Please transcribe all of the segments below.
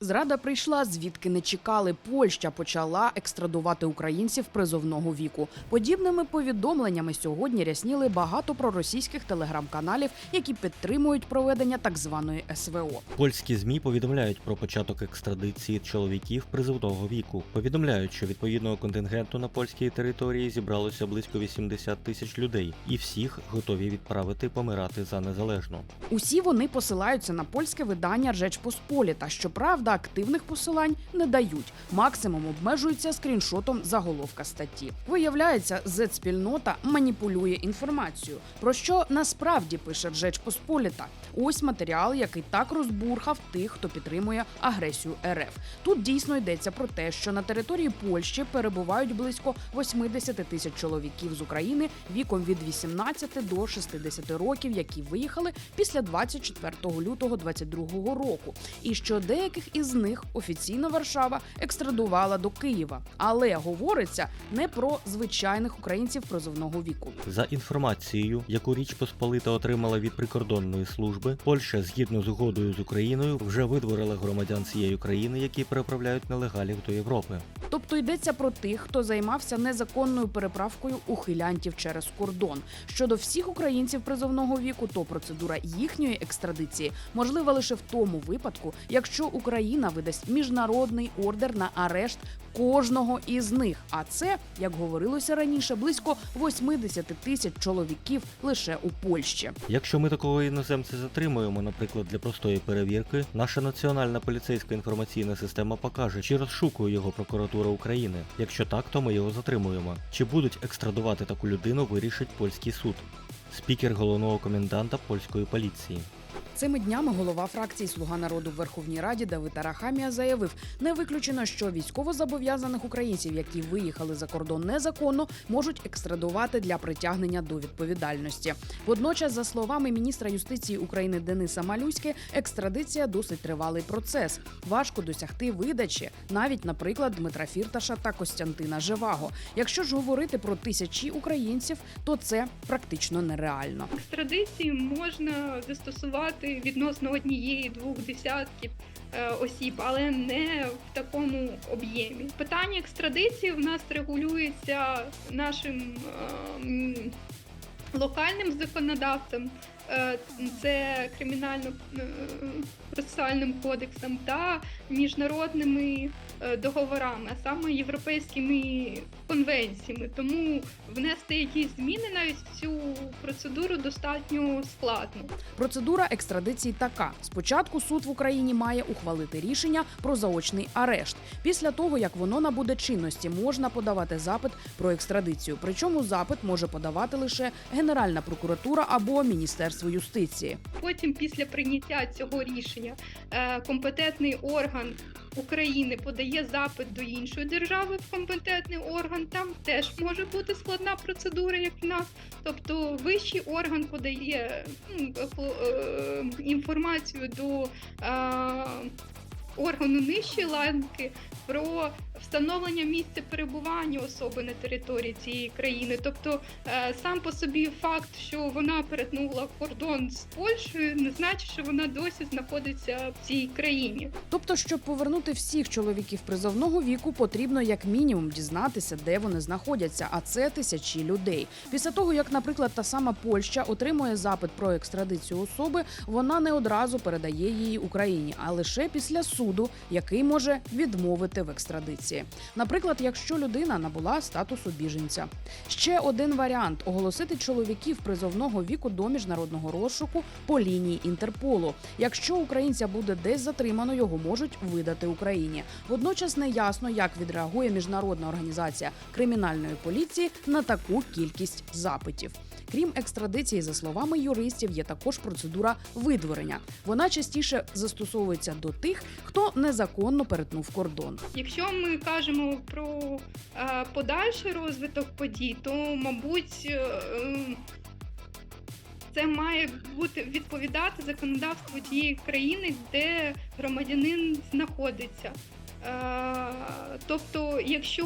Зрада прийшла звідки не чекали. Польща почала екстрадувати українців призовного віку. Подібними повідомленнями сьогодні рясніли багато проросійських телеграм-каналів, які підтримують проведення так званої СВО. Польські змі повідомляють про початок екстрадиції чоловіків призовного віку. Повідомляють, що відповідного контингенту на польській території зібралося близько 80 тисяч людей, і всіх готові відправити помирати за незалежну. Усі вони посилаються на польське видання Реч Посполіта. Щоправда, активних посилань не дають. Максимум обмежуються скріншотом заголовка статті. Виявляється, Z-спільнота маніпулює інформацією. Про що насправді пише Реч Посполіта? Ось матеріал, який так розбурхав тих, хто підтримує агресію РФ. Тут дійсно йдеться про те, що на території Польщі перебувають близько 80 тисяч чоловіків з України віком від 18 до 60 років, які виїхали після 24 лютого 2022 року, і що деяких із них офіційно Варшава екстрадувала до Києва. Але говориться не про звичайних українців призовного віку. За інформацією, яку Річ Посполита отримала від прикордонної служби, Польща, згідно з угодою з Україною, вже видворила громадян цієї країни, які переправляють нелегалів до Європи. Тобто йдеться про тих, хто займався незаконною переправкою ухилянтів через кордон. Щодо всіх українців призовного віку, то процедура їхньої екстрадиції можлива лише в тому випадку, якщо Україна видасть міжнародний ордер на арешт кожного із них. А це, як говорилося раніше, близько 80 тисяч чоловіків лише у Польщі. Якщо ми такого іноземця затримуємо, наприклад, для простої перевірки, наша національна поліцейська інформаційна система покаже, чи розшукує його прокуратура України. Якщо так, то ми його затримуємо. Чи будуть екстрадувати таку людину, вирішить польський суд. Спікер головного коменданта польської поліції. Цими днями голова фракції Слуга народу в Верховній Раді Давид Арахамія заявив: не виключено, що військовозобов'язаних українців, які виїхали за кордон незаконно, можуть екстрадувати для притягнення до відповідальності. Водночас, за словами міністра юстиції України Дениса Малюськи, екстрадиція досить тривалий процес. Важко досягти видачі, навіть, наприклад, Дмитра Фірташа та Костянтина Живаго. Якщо ж говорити про тисячі українців, то це практично нереально. екстрадиції можна застосувати відносно однієї-двох десятків е, осіб, але не в такому об'ємі. Питання екстрадиції в нас регулюється нашим е, локальним законодавством. Е, Це кримінально-процесуальним кодексом та міжнародними е, договорами, а саме європейськими конвенціями. Тому внести якісь зміни навіть в цю процедуру достатньо складно. Процедура екстрадиції така: спочатку суд в Україні має ухвалити рішення про заочний арешт. Після того як воно набуде чинності, можна подавати запит про екстрадицію. Причому запит може подавати лише Генеральна прокуратура або Міністерство юстиції. Потім, після прийняття цього рішення, е, компетентний орган України подає запит до іншої держави в компетентний орган. Там теж може бути складна процедура, як в нас. Тобто вищий орган подає е, інформацію до е, органу нижчої ланки про встановлення місця перебування особи на території цієї країни. Тобто е, сам по собі факт, що вона перетнула кордон з Польщею, не значить, що вона досі знаходиться в цій країні. Тобто, щоб повернути всіх чоловіків призовного віку, потрібно як мінімум дізнатися, де вони знаходяться, а це тисячі людей. Після того, як, наприклад, та сама Польща отримує запит про екстрадицію особи, вона не одразу передає її Україні, а лише після суду, який може відмовити в екстрадиції. Наприклад, якщо людина набула статусу біженця. Ще один варіант оголосити чоловіків призовного віку до міжнародного розшуку по лінії Інтерполу. Якщо українця буде десь затримано, його можуть видати Україні. Водночас не ясно, як відреагує міжнародна організація кримінальної поліції на таку кількість запитів. Крім екстрадиції, за словами юристів, є також процедура видворення. Вона частіше застосовується до тих, хто незаконно перетнув кордон. Якщо ми кажемо про е, подальший розвиток подій, то мабуть. е, ем, Це має бути відповідати законодавству тієї країни, де громадянин знаходиться. Е, Тобто, якщо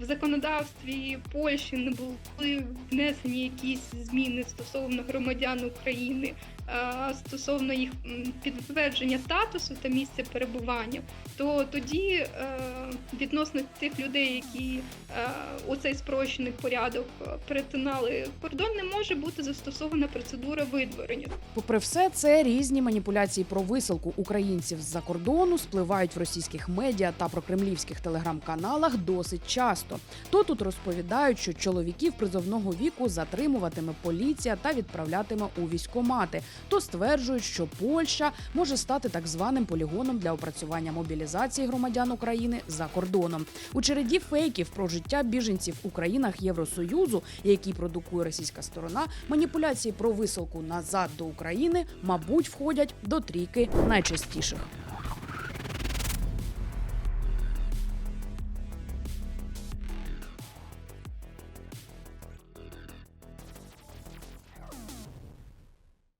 в законодавстві Польщі не були внесені якісь зміни стосовно громадян України, стосовно їх підтвердження статусу та місця перебування, то тоді е, відносно тих людей, які е, у цей спрощений порядок е, перетинали кордон, не може бути застосована процедура видворення. Попри все це, різні маніпуляції про висилку українців з-за кордону спливають в російських медіа та прокремлівських телеграм-каналах досить часто. То тут розповідають, що чоловіків призовного віку затримуватиме поліція та відправлятиме у військомати. То стверджують, що Польща може стати так званим полігоном для опрацювання мобілізації громадян України за кордоном. У череді фейків про життя біженців у країнах Євросоюзу, які продукує російська сторона, маніпуляції про висилку назад до України, мабуть, входять до трійки найчастіших.